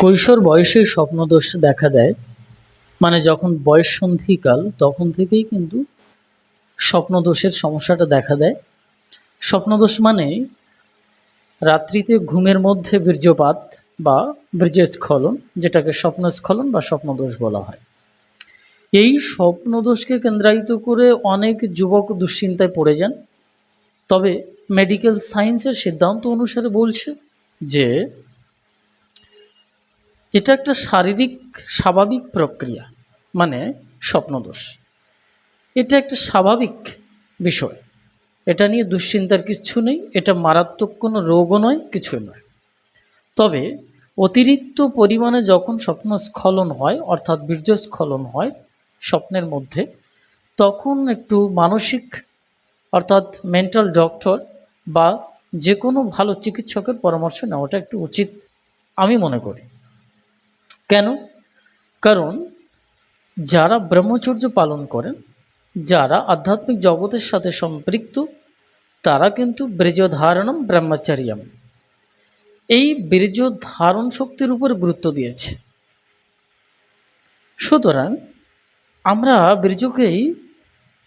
কৈশোর বয়সেই স্বপ্নদোষ দেখা দেয়। মানে যখন বয়ঃসন্ধিকাল তখন থেকেই কিন্তু স্বপ্নদোষের সমস্যাটা দেখা দেয়। স্বপ্নদোষ মানে রাত্রিতে ঘুমের মধ্যে বীর্যপাত বা বীর্যস্খলন, যেটাকে স্বপ্নস্খলন বা স্বপ্নদোষ বলা হয়। এই স্বপ্নদোষকে কেন্দ্রায়িত করে অনেক যুবক দুশ্চিন্তায় পড়ে যান। তবে মেডিকেল সায়েন্সের সিদ্ধান্ত অনুসারে বলছে যে এটা একটা শারীরিক, স্বাভাবিক প্রক্রিয়া মানে স্বপ্নদোষ। এটা একটা স্বাভাবিক বিষয়। এটা নিয়ে দুশ্চিন্তার কিচ্ছু নেই, এটা মারাত্মক কোনো রোগও নয় কিছুই নয়। তবে অতিরিক্ত পরিমাণে যখন স্বপ্নস্খলন হয়, অর্থাৎ বীর্যস্খলন হয় স্বপ্নের মধ্যে, তখন একটু মানসিক, অর্থাৎ মেন্টাল ডক্টর বা যে কোনো ভালো চিকিৎসকের পরামর্শ নেওয়াটা একটু উচিত, আমি মনে করি। কেন? কারণ যারা ব্রহ্মচর্য পালন করেন, যারা আধ্যাত্মিক জগতের সাথে সম্পৃক্ত, তারা কিন্তু বীর্যধারণম ব্রহ্মচর্যম। এই বীর্য ধারণ শক্তির উপর গুরুত্ব দিয়েছে। সুতরাং আমরা বীর্যকেই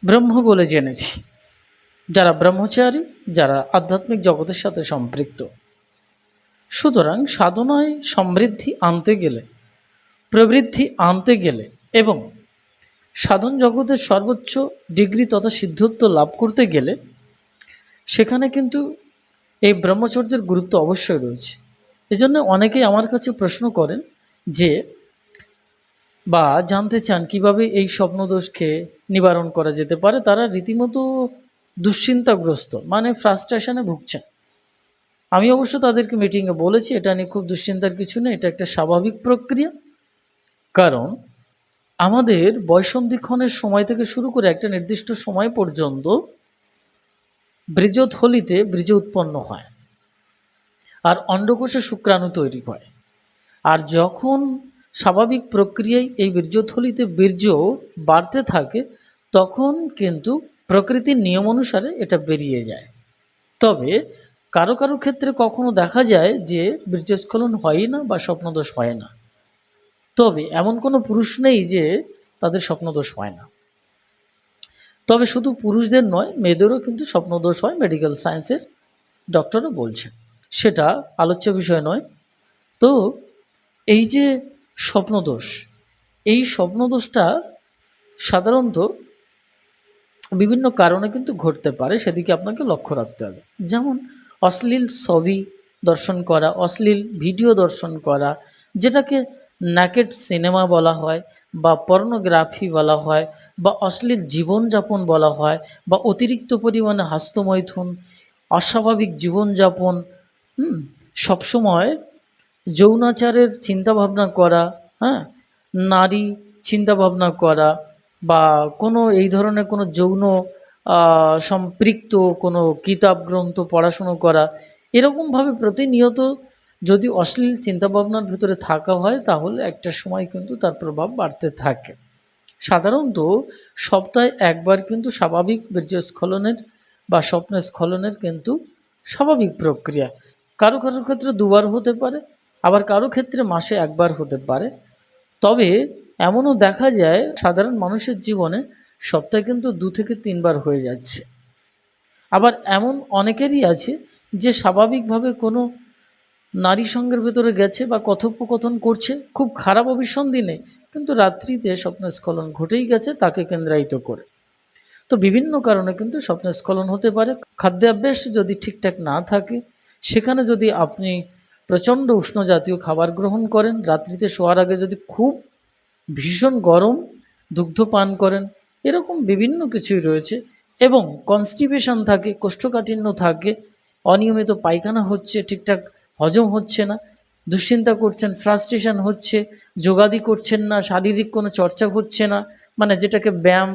ব্রহ্ম বলে জেনেছি। যারা ব্রহ্মচারী, যারা আধ্যাত্মিক জগতের সাথে সম্পৃক্ত। সুতরাং সাধনায় সমৃদ্ধি আনতে গেলে প্রবৃদ্ধি আনতে গেলে এবং সাধন জগতের সর্বোচ্চ ডিগ্রি তথা সিদ্ধত্ব লাভ করতে গেলে সেখানে কিন্তু এই ব্রহ্মচর্যের গুরুত্ব অবশ্যই রয়েছে। এজন্য অনেকেই আমার কাছে প্রশ্ন করেন যে, বা জানতে চান কীভাবে এই স্বপ্নদোষকে নিবারণ করা যেতে পারে, তারা রীতিমতো দুশ্চিন্তাগ্রস্ত মানে ফ্রাস্ট্রেশনে ভুগছেন। আমি অবশ্য তাদেরকে মিটিংয়ে বলেছি, এটা নিয়ে খুব দুশ্চিন্তার কিছু নেই, এটা একটা স্বাভাবিক প্রক্রিয়া। কারণ আমাদের বয়সন্ধিক্ষণের সময় থেকে শুরু করে একটা নির্দিষ্ট সময় পর্যন্ত বীর্যথলিতে বীর্য উৎপন্ন হয় আর অন্ডকোষে শুক্রাণু তৈরি হয়। আর যখন স্বাভাবিক প্রক্রিয়ায় এই বীর্যথলিতে বীর্য বাড়তে থাকে, তখন কিন্তু প্রকৃতির নিয়ম অনুসারে এটা বেরিয়ে যায়। তবে কারও কারও ক্ষেত্রে কখনো দেখা যায় যে বীর্যস্খলন হয় না বা স্বপ্নদোষ হয় না। তবে এমন কোনো পুরুষ নেই যে তাদের স্বপ্নদোষ হয় না। তবে শুধু পুরুষদের নয়, মেয়েদেরও কিন্তু স্বপ্নদোষ হয় মেডিকেল সায়েন্সের ডক্টরও বলছে। সেটা আলোচ্য বিষয় নয়। তো এই যে স্বপ্নদোষ, এই স্বপ্নদোষটা সাধারণত বিভিন্ন কারণে কিন্তু ঘটতে পারে, সেদিকে আপনাকে লক্ষ্য রাখতে হবে। যেমন অশ্লীল ছবি দর্শন করা, অশ্লীল ভিডিও দর্শন করা, যেটাকে ন্যাকেট সিনেমা বলা হয় বা পর্নোগ্রাফি বলা হয় বা অশ্লীল জীবনযাপন বলা হয় বা অতিরিক্ত পরিমাণে হাস্তমৈথুন, অস্বাভাবিক জীবনযাপন, হুম, সবসময় যৌনাচারের চিন্তাভাবনা করা হ্যাঁ নারী চিন্তাভাবনা করা বা কোনো এই ধরনের কোনো যৌন সম্পৃক্ত কোনো কিতাব, গ্রন্থ পড়াশুনো করা, এরকমভাবে প্রতিনিয়ত যদি অশ্লীল চিন্তাভাবনার ভিতরে থাকা হয়, তাহলে একটা সময় কিন্তু তার প্রভাব বাড়তে থাকে। সাধারণত সপ্তাহে একবার কিন্তু স্বাভাবিক বীর্যস্খলনের বা স্বপ্নস্খলনের কিন্তু স্বাভাবিক প্রক্রিয়া। কারও কারও ক্ষেত্রে দুবার হতে পারে, আবার কারও ক্ষেত্রে মাসে একবার হতে পারে। তবে এমনও দেখা যায়, সাধারণ মানুষের জীবনে সপ্তাহে কিন্তু দু থেকে তিনবার হয়ে যাচ্ছে। আবার এমন অনেকেরই আছে, যে স্বাভাবিকভাবে কোনো নারী সঙ্গের ভেতরে গেছে বা কথোপকথন করছে, খুব খারাপ অভিসন্ধি নেই, কিন্তু রাত্রিতে স্বপ্নস্খলন ঘটেই গেছে, তাকে কেন্দ্রায়িত করে। তো বিভিন্ন কারণে কিন্তু স্বপ্নস্খলন হতে পারে, খাদ্যাভ্যাস যদি ঠিকঠাক না থাকে, সেখানে যদি আপনি প্রচণ্ড উষ্ণ জাতীয় খাবার গ্রহণ করেন, রাত্রিতে শোয়ার আগে যদি খুব ভীষণ গরম দুগ্ধ পান করেন, এরকম বিভিন্ন কিছুই রয়েছে এবং কনস্টিপেশন থাকে, কোষ্ঠকাঠিন্য থাকে, অনিয়মিত পায়খানা হচ্ছে, ঠিকঠাক হজম হচ্ছে না, দুশ্চিন্তা করছেন ফ্রাস্ট্রেশন হচ্ছে, যোগাদি করছেন না, শারীরিক কোনো চর্চা হচ্ছে না মানে যেটাকে ব্যায়াম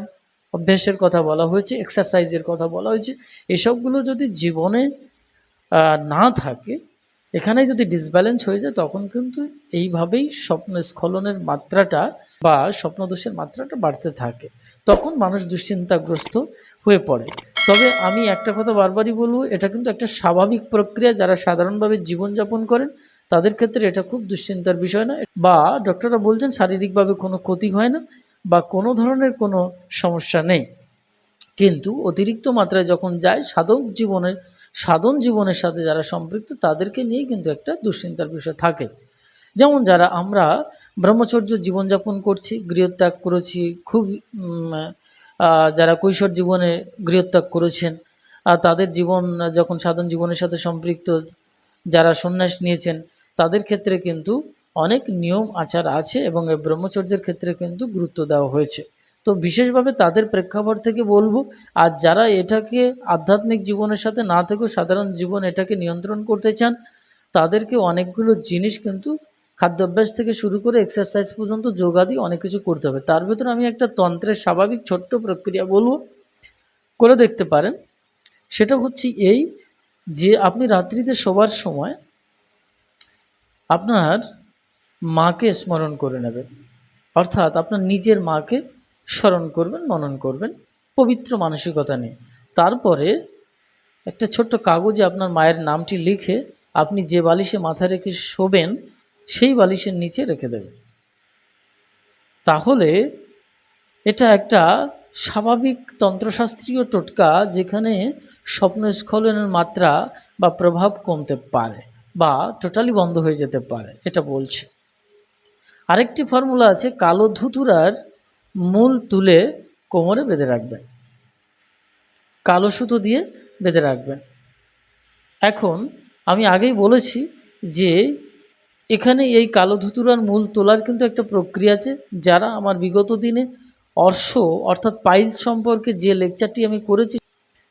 অভ্যাসের কথা বলা হয়েছে এক্সারসাইজের কথা বলা হয়েছে, এসবগুলো যদি জীবনে না থাকে, এখানে যদি ডিসব্যালেন্স হয়ে যায়, তখন কিন্তু এইভাবেই স্বপ্ন, স্খলনের মাত্রাটা বা স্বপ্নদোষের মাত্রাটা বাড়তে থাকে। তখন মানুষ দুশ্চিন্তাগ্রস্ত হয়ে পড়ে। তবে আমি একটা কথা বারবারই বলব, এটা কিন্তু একটা স্বাভাবিক প্রক্রিয়া যারা সাধারণভাবে জীবনযাপন করেন, তাদের ক্ষেত্রে এটা খুব দুশ্চিন্তার বিষয় না বা ডক্টররা বলছেন শারীরিকভাবে কোনো ক্ষতি হয় না বা কোনো ধরনের কোনো সমস্যা নেই। কিন্তু অতিরিক্ত মাত্রায় যখন যায়, সাধক জীবনের, সাধন জীবনের সাথে যারা সম্পৃক্ত, তাদেরকে নিয়ে কিন্তু একটা দুশ্চিন্তার বিষয় থাকে। যেমন যারা আমরা ব্রহ্মচর্য জীবনযাপন করছি, গৃহত্যাগ করেছি খুব যারা কৈশোর জীবনে গৃহত্যাগ করেছেন তাদের জীবন, যখন সাধন জীবনের সাথে সম্পৃক্ত যারা সন্ন্যাস নিয়েছেন, তাদের ক্ষেত্রে কিন্তু অনেক নিয়ম, আচার আছে এবং এই ব্রহ্মচর্যের ক্ষেত্রে কিন্তু গুরুত্ব দেওয়া হয়েছে। তো বিশেষভাবে তাদের প্রেক্ষাপট থেকে বলব, আর যারা এটাকে আধ্যাত্মিক জীবনের সাথে না থেকেও সাধারণ জীবন এটাকে নিয়ন্ত্রণ করতে চান, তাদেরকে অনেকগুলো জিনিস কিন্তু খাদ্যাভ্যাস থেকে শুরু করে এক্সারসাইজ পর্যন্ত যোগাদি অনেক কিছু করতে হবে। তার ভিতরে আমি একটা তন্ত্রের স্বাভাবিক ছোট্ট প্রক্রিয়া বলব, করে দেখতে পারেন। সেটা হচ্ছে এই যে আপনি রাত্রিতে শোবার সময় আপনার মাকে স্মরণ করে নেবেন। অর্থাৎ আপনার নিজের মাকে স্মরণ করবেন, মনন করবেন পবিত্র মানসিকতা নিয়ে। তারপরে একটা ছোট্ট কাগজে আপনার মায়ের নামটি লিখে আপনি যে বালিশে মাথা রেখে শোবেন সেই বালিশের নিচে রেখে দেবে। তাহলে এটা একটা স্বাভাবিক তন্ত্রশাস্ত্রীয় টোটকা যেখানে স্বপ্নস্খলনের মাত্রা বা প্রভাব কমতে পারে বা টোটালি বন্ধ হয়ে যেতে পারে, এটা বলছে। আরেকটি ফর্মুলা আছে, কালো ধুতুরার মূল তুলে কোমরে বেঁধে রাখবেন। কালো সুতো দিয়ে বেঁধে রাখবেন। এখন আমি আগেই বলেছি যে এখানে এই কালো ধুতুরার মূল তোলার কিন্তু একটা প্রক্রিয়া আছে, যারা আমার বিগত দিনে অর্শ অর্থাৎ পাইলস সম্পর্কে যে লেকচারটি আমি করেছি,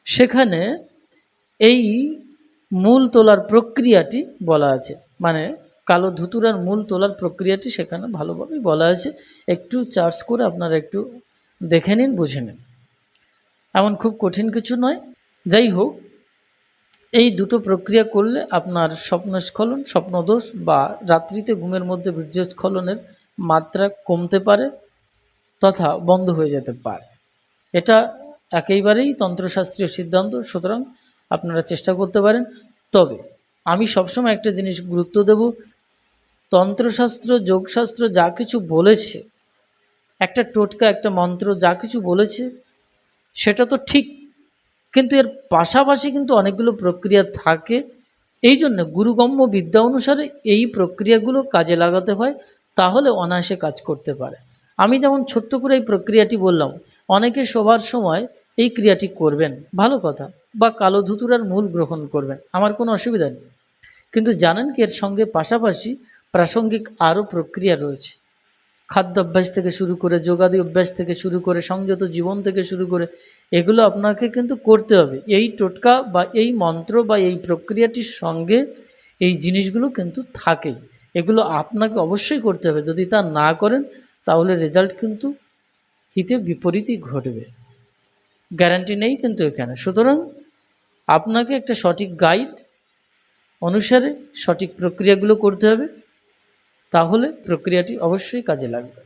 সেখানে এই মূল তোলার প্রক্রিয়াটি বলা আছে। মানে কালো ধুতুরার মূল তোলার প্রক্রিয়াটি সেখানে ভালোভাবেই বলা আছে। একটু চার্জ করে আপনারা একটু দেখে নিন, বুঝে নিন। এমন খুব কঠিন কিছু নয়। যাই হোক এই দুটো প্রক্রিয়া করলে আপনার স্বপ্নস্খলন, স্বপ্নদোষ বা রাত্রিতে ঘুমের মধ্যে বীর্যস্খলনের মাত্রা কমতে পারে তথা বন্ধ হয়ে যেতে পারে। এটা একেবারেই তন্ত্রশাস্ত্রীয় সিদ্ধান্ত, সুতরাং আপনারা চেষ্টা করতে পারেন। তবে আমি সবসময় একটা জিনিস গুরুত্ব দেব, তন্ত্রশাস্ত্র, যোগশাস্ত্র যা কিছু বলেছে, একটা টোটকা, একটা মন্ত্র যা কিছু বলেছে, সেটা তো ঠিক কিন্তু এর পাশাপাশি কিন্তু অনেকগুলো প্রক্রিয়া থাকে। এই জন্য গুরুগম্য বিদ্যা অনুসারে এই প্রক্রিয়াগুলো কাজে লাগাতে হয়, তাহলে অনায়াসে কাজ করতে পারে। আমি যেমন ছোট্ট করে এই প্রক্রিয়াটি বললাম, অনেকে শোবার সময় এই ক্রিয়াটি করবেন, ভালো কথা, বা কালো ধুতুরার মূল গ্রহণ করবেন, আমার কোনো অসুবিধা নেই। কিন্তু জানেন কি, এর সঙ্গে পাশাপাশি প্রাসঙ্গিক আরও প্রক্রিয়া রয়েছে। খাদ্য অভ্যাস থেকে শুরু করে যোগাদি অভ্যাস থেকে শুরু করে সংযত জীবন থেকে শুরু করে এগুলো আপনাকে কিন্তু করতে হবে। এই টোটকা বা এই মন্ত্র বা এই প্রক্রিয়াটির সঙ্গে এই জিনিসগুলো কিন্তু থাকে। এগুলো আপনাকে অবশ্যই করতে হবে। যদি তা না করেন, তাহলে রেজাল্ট কিন্তু হিতে বিপরীতই ঘটবে। গ্যারান্টি নেই কিন্তু এখানে। সুতরাং আপনাকে একটা সঠিক গাইড অনুসারে সঠিক প্রক্রিয়াগুলো করতে হবে। তাহলে প্রক্রিয়াটি অবশ্যই কাজে লাগবে।